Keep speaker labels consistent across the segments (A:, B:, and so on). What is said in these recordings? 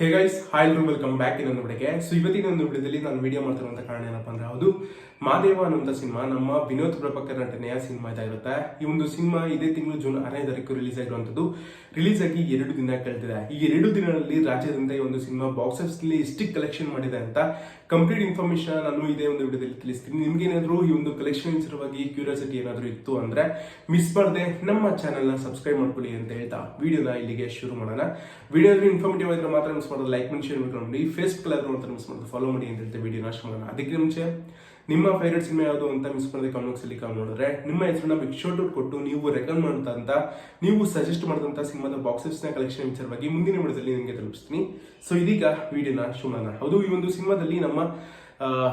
A: Hey guys hi welcome back ಇನ್ನೊಂದು ವಿಡಿಯೋಗೆ so ಇವತ್ತಿನ ಒಂದು ವಿಡಿಯೋದಲ್ಲಿ ನಾನು ವಿಡಿಯೋ ಮಾಡ್ತಿರುವಂತ ಕಾರಣ ಏನಪ್ಪ ಅಂದ್ರೆ ಹೌದು ಮಾದೇವ ಅನ್ನುವಂಥ ಸಿನಿಮಾ ನಮ್ಮ ವಿನೋದ್ ಪ್ರಭಾಕರ್ ನಟನೆಯ ಸಿನಿಮಾ ಇದಾಗಿರುತ್ತೆ. ಈ ಒಂದು ಸಿನಿಮಾ ಇದೇ ತಿಂಗಳು ಜೂನ್ ಆರನೇ ತಾರೀಕು ರಿಲೀಸ್ ಆಗಿರುವಂತದ್ದು ರಿಲೀಸ್ ಆಗಿ ಎರಡು ದಿನ ಕಳೆದಿದೆ. ಈ ಎರಡು ದಿನಗಳಲ್ಲಿ ರಾಜ್ಯದಿಂದ ಈ ಒಂದು ಸಿನಿಮಾ ಬಾಕ್ಸ್ ಆಫೀಸ್ಲಿ ಎಷ್ಟಿಗೆ ಕಲೆಕ್ಷನ್ ಮಾಡಿದೆ ಅಂತ ಕಂಪ್ಲೀಟ್ ಇನ್ಫಾರ್ಮೇಶನ್ ನಾನು ಇದೇ ಒಂದು ವಿಡಿಯೋದಲ್ಲಿ ತಿಳಿಸ್ತೀನಿ. ನಿಮ್ಗೆ ಏನಾದ್ರು ಈ ಒಂದು ಕಲೆಕ್ಷನ್ ಸಲುವಾಗಿ ಕ್ಯೂರಿಯಾಸಿಟಿ ಏನಾದರೂ ಇತ್ತು ಅಂದ್ರೆ ಮಿಸ್ ಮಾಡದೆ ನಮ್ಮ ಚಾನೆಲ್ನ ಸಬ್ಸ್ಕ್ರೈಬ್ ಮಾಡ್ಕೊಳ್ಳಿ ಅಂತ ಹೇಳ್ತಾ ವಿಡಿಯೋನ ಇಲ್ಲಿಗೆ ಶುರು ಮಾಡೋಣ. ವಿಡಿಯೋದಲ್ಲಿ ಇನ್ಫಾರ್ಮೇಟಿವ್ ಆಗಿದ್ರೆ ಮಾತ್ರ ಮಿಸ್ ಮಾಡೋದು. ಲೈಕ್ ಮಾಡಿ ಶೇರ್ ಮಾಡ್ಕೊಂಡು ಫೇಸ್ಬುಕ್ ಅಂತ ಮಿಸ್ ಮಾಡೋದು. ಫಾಲೋ ಮಾಡಿ ಅಂತ ಹೇಳ್ತಾ ವಿಡಿಯೋನ ಶುರು ಮಾಡೋಣ. ಅದಕ್ಕೆ ಮುಂಚೆ ನಿಮ್ಮ ಫೇವ್ರೇಟ್ ಸಿನಿಮಾ ಯಾವುದು ಅಂತ ಮಿಸ್ ಮಾಡದೆ ಕಾಮೆಂಟ್ಸ್ ಅಲ್ಲಿ ಕಾಮೆಂಟ್ ನಿಮ್ಮ ಹೆಸರನ್ನ ಬಿಗ್ ಶೋಟ್ ಕೊಟ್ಟು ನೀವು ರೆಕಮೆಂಡ್ ಮಾಡಿದಂಥ ನೀವು ಸಜೆಸ್ಟ್ ಮಾಡಿದಂತ ಸಿನಿಮಾದ ಬಾಕ್ಸಸ್ನ ಕಲೆಕ್ಷನ್ ವಿಚಾರವಾಗಿ ಮುಂದಿನ ವಿಡಿಯೋದಲ್ಲಿ ನಿಮಗೆ ತಲುಪಿಸ್ತೀನಿ. ಸೊ ಇದೀಗ ವಿಡಿಯೋನ ಮಾಡೋಣ. ಹೌದು, ಈ ಒಂದು ಸಿನಿಮಾದಲ್ಲಿ ನಮ್ಮ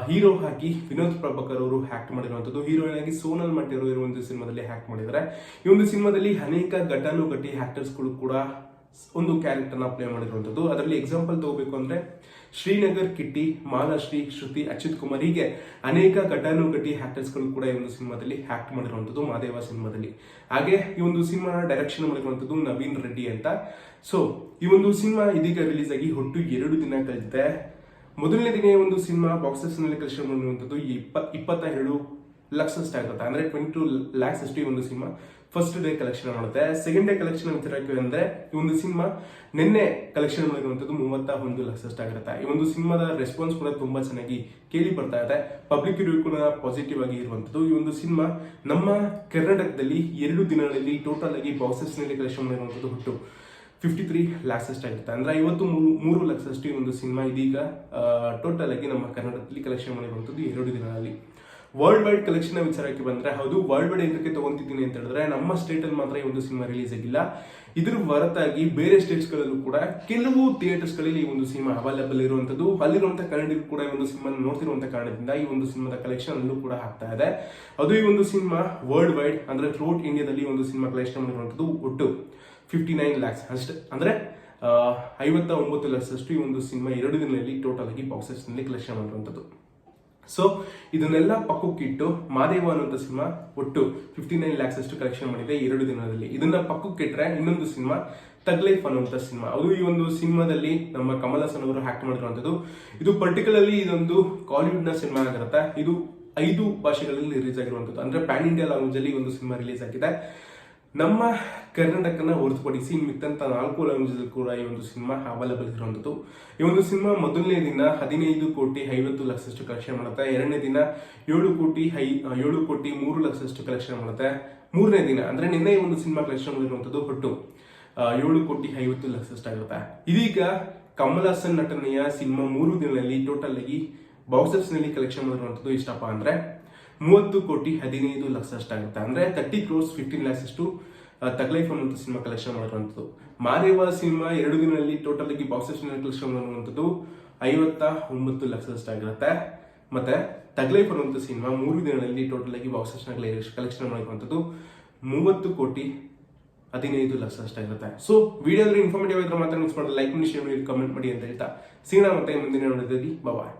A: ಹೀರೋ ಆಗಿ ವಿನೋದ್ ಪ್ರಭಾಕರ್ ಅವರು ಹ್ಯಾಕ್ಟ್ ಮಾಡಿರುವಂಥದ್ದು. ಹೀರೋಯಿನ್ ಆಗಿ ಸೋನಲ್ ಮಟ್ಟಿರೋ ಇರೋ ಒಂದು ಸಿನಿಮಾದಲ್ಲಿ ಹ್ಯಾಕ್ ಮಾಡಿದ್ದಾರೆ. ಈ ಒಂದು ಸಿನಿಮಾದಲ್ಲಿ ಅನೇಕ ಘಟಾನುಘಟಿ ಆಕ್ಟರ್ಸ್ಗಳು ಕೂಡ ಒಂದು ಕ್ಯಾರೆಕ್ಟರ್ನ ಪ್ಲೇ ಮಾಡಿರುವಂಥದ್ದು. ಅದರಲ್ಲಿ ಎಕ್ಸಾಂಪಲ್ ತಗೋಬೇಕು ಅಂದರೆ ಶ್ರೀನಗರ್ ಕಿಟ್ಟಿ ಮಾಲಾಶ್ರೀ ಶ್ರುತಿ ಅಚ್ಯುತ್ ಕುಮಾರ್ ಹೀಗೆ ಅನೇಕ ಘಟಾನುಘಟಿ ಆ್ಯಕ್ಟರ್ಸ್ಗಳು ಕೂಡ ಈ ಒಂದು ಸಿನಿಮಾದಲ್ಲಿ ಹ್ಯಾಕ್ಟ್ ಮಾಡಿರುವಂಥದ್ದು ಮಾದೇವ ಸಿನಿಮಾದಲ್ಲಿ. ಹಾಗೆ ಈ ಒಂದು ಸಿನಿಮಾ ಡೈರೆಕ್ಷನ್ ಮಾಡಿರುವಂಥದ್ದು ನವೀನ್ ರೆಡ್ಡಿ ಅಂತ. ಸೊ ಈ ಒಂದು ಸಿನಿಮಾ ಇದೀಗ ರಿಲೀಸ್ ಆಗಿ ಒಟ್ಟು ಎರಡು ದಿನ ಕಳೆದಿದೆ. ಮೊದಲನೇ ದಿನ ಒಂದು ಸಿನಿಮಾ ಬಾಕ್ಸಸ್ನಲ್ಲಿ ಕಲೆಕ್ಷನ್ ಮಾಡುವಂಥದ್ದು ಇಪ್ಪ ಇಪ್ಪತ್ತ ಎರಡು ಸ್ಟಾರ್ಟ್ ಆಗುತ್ತೆ ಅಂದ್ರೆ ಟ್ವೆಂಟಿ ಟು ಲ್ಯಾಕ್ಸ್ ಅಷ್ಟು ಒಂದು ಸಿನಿಮಾ ಫಸ್ಟ್ ಡೇ ಕಲೆಕ್ಷನ್ ಮಾಡುತ್ತೆ. ಸೆಕೆಂಡ್ ಡೇ ಕಲೆಕ್ಷನ್ ವಿಚಾರಕ್ಕೆ ಅಂದ್ರೆ ಈ ಒಂದು ಸಿನಿಮಾ ನಿನ್ನೆ ಕಲೆಕ್ಷನ್ ಮಾಡಿರುವಂಥದ್ದು ಮೂವತ್ತ ಒಂದು ಲಕ್ಷ ಆಗಿರುತ್ತೆ. ಈ ಒಂದು ಸಿನಿಮಾದ ರೆಸ್ಪಾನ್ಸ್ ಕೂಡ ತುಂಬಾ ಚೆನ್ನಾಗಿ ಕೇಳಿ ಬರ್ತಾ ಇದೆ ಪಬ್ಲಿಕ್ ರಿವ್ಯೂ ಕೂಡ ಪಾಸಿಟಿವ್ ಆಗಿ ಇರುವಂಥದ್ದು. ಈ ಒಂದು ಸಿನಿಮಾ ನಮ್ಮ ಕರ್ನಾಟಕದಲ್ಲಿ ಎರಡು ದಿನಗಳಲ್ಲಿ ಟೋಟಲ್ ಆಗಿ ಬಾಕ್ಸಸ್ನಲ್ಲಿ ಕಲೆಕ್ಷನ್ ಮಾಡಿರುವಂಥದ್ದು ಹುಟ್ಟು ಫಿಫ್ಟಿ ತ್ರೀ ಲ್ಯಾಕ್ಸ್ ಅಷ್ಟಾಗಿರುತ್ತೆ ಅಂದ್ರೆ ಐವತ್ತು ಮೂರು ಮೂರು ಲಕ್ಷ ಅಷ್ಟು ಈ ಒಂದು ಸಿನಿಮಾ ಇದೀಗ ಟೋಟಲ್ ಆಗಿ ನಮ್ಮ ಕರ್ನಾಟಕದಲ್ಲಿ ಕಲೆಕ್ಷನ್ ಮಾಡಿರುವಂಥದ್ದು ಎರಡು ದಿನಗಳಲ್ಲಿ. ವರ್ಲ್ಡ್ ವೈಡ್ ಕಲೆಕ್ಷನ್ ವಿಚಾರಕ್ಕೆ ಬಂದ್ರೆ, ಹೌದು ವರ್ಲ್ಡ್ ವೈಡ್ ಏನಕ್ಕೆ ತಗೊಂತಿದ್ದೀನಿ ಅಂತ ಹೇಳಿದ್ರೆ, ನಮ್ಮ ಸ್ಟೇಟ್ ಅಲ್ಲಿ ಮಾತ್ರ ಈ ಒಂದು ಸಿನಿಮಾ ರಿಲೀಸ್ ಆಗಿಲ್ಲ. ಇದ್ರ ಹೊರತಾಗಿ ಬೇರೆ ಸ್ಟೇಟ್ಸ್ ಗಳಲ್ಲೂ ಕೂಡ ಕೆಲವು ಥಿಯೇಟರ್ಸ್ಗಳಲ್ಲಿ ಈ ಒಂದು ಸಿನಿಮಾ ಅವೈಲೇಬಲ್ ಇರುವಂತದ್ದು. ಅಲ್ಲಿರುವಂಥ ಕನ್ನಡಿಗರು ಕೂಡ ಈ ಒಂದು ಸಿನಿಮಾ ನೋಡ್ತಿರುವಂಥ ಕಾರಣದಿಂದ ಈ ಒಂದು ಸಿನಿಮಾದ ಕಲೆಕ್ಷನ್ ಅಲ್ಲೂ ಕೂಡ ಆಗ್ತಾ ಇದೆ. ಅದು ಈ ಒಂದು ಸಿನಿಮಾ ವರ್ಲ್ಡ್ ವೈಡ್ ಅಂದ್ರೆ ಥ್ರೂಟ್ ಇಂಡಿಯಾದಲ್ಲಿ ಒಂದು ಸಿನಿಮಾ ಕಲೆಕ್ಷನ್ ಮಾಡಿರುವಂತದ್ದು ಒಟ್ಟು ಫಿಫ್ಟಿ ನೈನ್ ಲ್ಯಾಕ್ಸ್ ಅಷ್ಟೇ. ಅಂದ್ರೆ ಐವತ್ತ ಒಂಬತ್ತು ಲಕ್ಷದಷ್ಟು ಈ ಒಂದು ಸಿನಿಮಾ ಎರಡು ದಿನದಲ್ಲಿ ಟೋಟಲ್ ಆಗಿ ಬಾಕ್ಸಸ್ನಲ್ಲಿ ಕಲೆಕ್ಷನ್ ಮಾಡಿರುವಂತದ್ದು. ಸೊ ಇದನ್ನೆಲ್ಲ ಪಕ್ಕಕ್ಕಿಟ್ಟು ಮಾದೇವ ಅನ್ನುವಂಥ ಸಿನಿಮಾ ಒಟ್ಟು ಫಿಫ್ಟಿ ನೈನ್ ಲ್ಯಾಕ್ಸ್ ಅಷ್ಟು ಕಲೆಕ್ಷನ್ ಮಾಡಿದೆ ಎರಡು ದಿನದಲ್ಲಿ ಇದನ್ನ ಪಕ್ಕಕ್ಕಿಟ್ರೆ ಇನ್ನೊಂದು ಸಿನಿಮಾ ತಗ್ಲೈಫ್ ಅನ್ನುವಂಥ ಸಿನಿಮಾ. ಅದು ಈ ಒಂದು ಸಿನಿಮಾದಲ್ಲಿ ನಮ್ಮ ಕಮಲ್ ಹಾಸನ್ ಅವರು ಹ್ಯಾಕ್ ಮಾಡಿರುವಂಥದ್ದು. ಇದು ಪರ್ಟಿಕ್ಯುಲರ್ಲಿ ಇದೊಂದು ಕಾಲಿವುಡ್ನ ಸಿನಿಮಾ ಆಗಿರುತ್ತೆ. ಇದು ಐದು ಭಾಷೆಗಳಲ್ಲಿ ರಿಲೀಸ್ ಆಗಿರುವಂಥದ್ದು. ಅಂದ್ರೆ ಪ್ಯಾನ್ ಇಂಡಿಯಾ ಲ್ಯಾಂಗ್ವೇಜ್ ಅಲ್ಲಿ ಒಂದು ಸಿನಿಮಾ ರಿಲೀಸ್ ಆಗಿದೆ. ನಮ್ಮ ಕರ್ನಾಟಕನ ಹೊರತುಪಡಿಸಿ ಮಿಕ್ಕಂಥ ನಾಲ್ಕು ಲ್ಯಾಂಗ್ವೇಜಲ್ಲಿ ಕೂಡ ಈ ಒಂದು ಸಿನಿಮಾ ಅವೈಲೇಬಲ್ ಇರುವಂಥದ್ದು ಈ ಒಂದು ಸಿನಿಮಾ ಮೊದಲನೇ ದಿನ ಹದಿನೈದು ಕೋಟಿ ಐವತ್ತು ಲಕ್ಷಷ್ಟು ಕಲೆಕ್ಷನ್ ಮಾಡುತ್ತೆ. ಎರಡನೇ ದಿನ ಏಳು ಕೋಟಿ ಐ ಏಳು ಕೋಟಿ ಮೂರು ಲಕ್ಷಷ್ಟು ಕಲೆಕ್ಷನ್ ಮಾಡುತ್ತೆ. ಮೂರನೇ ದಿನ ಅಂದ್ರೆ ನಿನ್ನೆ ಈ ಒಂದು ಸಿನಿಮಾ ಕಲೆಕ್ಷನ್ ಮಾಡಿರುವಂಥದ್ದು ಒಟ್ಟು ಏಳು ಕೋಟಿ ಐವತ್ತು ಲಕ್ಷಷ್ಟಾಗುತ್ತೆ ಇದೀಗ ಕಮಲ್ ಹಾಸನ್ ನಟನೆಯ ಸಿನಿಮಾ ಮೂರು ದಿನಗಳಲ್ಲಿ ಟೋಟಲ್ ಆಗಿ ಬಾಕ್ಸ್ ಕಲೆಕ್ಷನ್ ಮಾಡಿರುವಂಥದ್ದು ಇಷ್ಟಪ್ಪ ಅಂದ್ರೆ ಮೂವತ್ತು ಕೋಟಿ ಹದಿನೈದು ಲಕ್ಷ ಅಷ್ಟಾಗುತ್ತೆ. ಅಂದ್ರೆ ತರ್ಟಿ ಕ್ರೋರ್ಸ್ ಫಿಫ್ಟೀನ್ ಲ್ಯಾಕ್ಸ್ ಅಷ್ಟು ತಗ್ಲೈಫ್ ಅನ್ನುವಂಥ ಸಿನಿಮಾ ಕಲೆಕ್ಷನ್ ಮಾಡಿರುವಂಥದ್ದು. ಮಾರೇವ ಸಿನಿಮಾ ಎರಡು ದಿನದಲ್ಲಿ ಟೋಟಲ್ ಆಗಿ ಬಾಕ್ಸ್ನಲ್ಲಿ ಕಲೆಕ್ಷನ್ ಮಾಡುವಂಥದ್ದು ಐವತ್ತ ಒಂಬತ್ತು ಲಕ್ಷದಷ್ಟಾಗಿರುತ್ತೆ ಮತ್ತೆ ತಗ್ಲೈಫ್ ಅನ್ನುವಂಥ ಸಿನಿಮಾ ಮೂರು ದಿನಗಳಲ್ಲಿ ಟೋಟಲ್ ಆಗಿ ಬಾಕ್ಸ್ ಕಲೆಕ್ಷನ್ ಮಾಡಿರುವಂಥದ್ದು ಮೂವತ್ತು ಕೋಟಿ ಹದಿನೈದು ಲಕ್ಷ ಅಷ್ಟಾಗಿರುತ್ತೆ. ಸೊ ವಿಡಿಯೋ ಇನ್ಫಾರ್ಮೇಟಿವ್ ಆಗಿದ್ರೆ ಮಾತ್ರ ಮಿಸ್ ಮಾಡಿದ್ರೆ ಲೈಕ್ ಮಾಡಿ ಶೇರ್ ಮಾಡಿ ಕಮೆಂಟ್ ಮಾಡಿ ಅಂತ ಹೇಳ್ತಾ. ಸಿಗೋಣ ಮತ್ತೆ ಮುಂದಿನ ನೋಡಿದಲ್ಲಿ ಬಾಯ್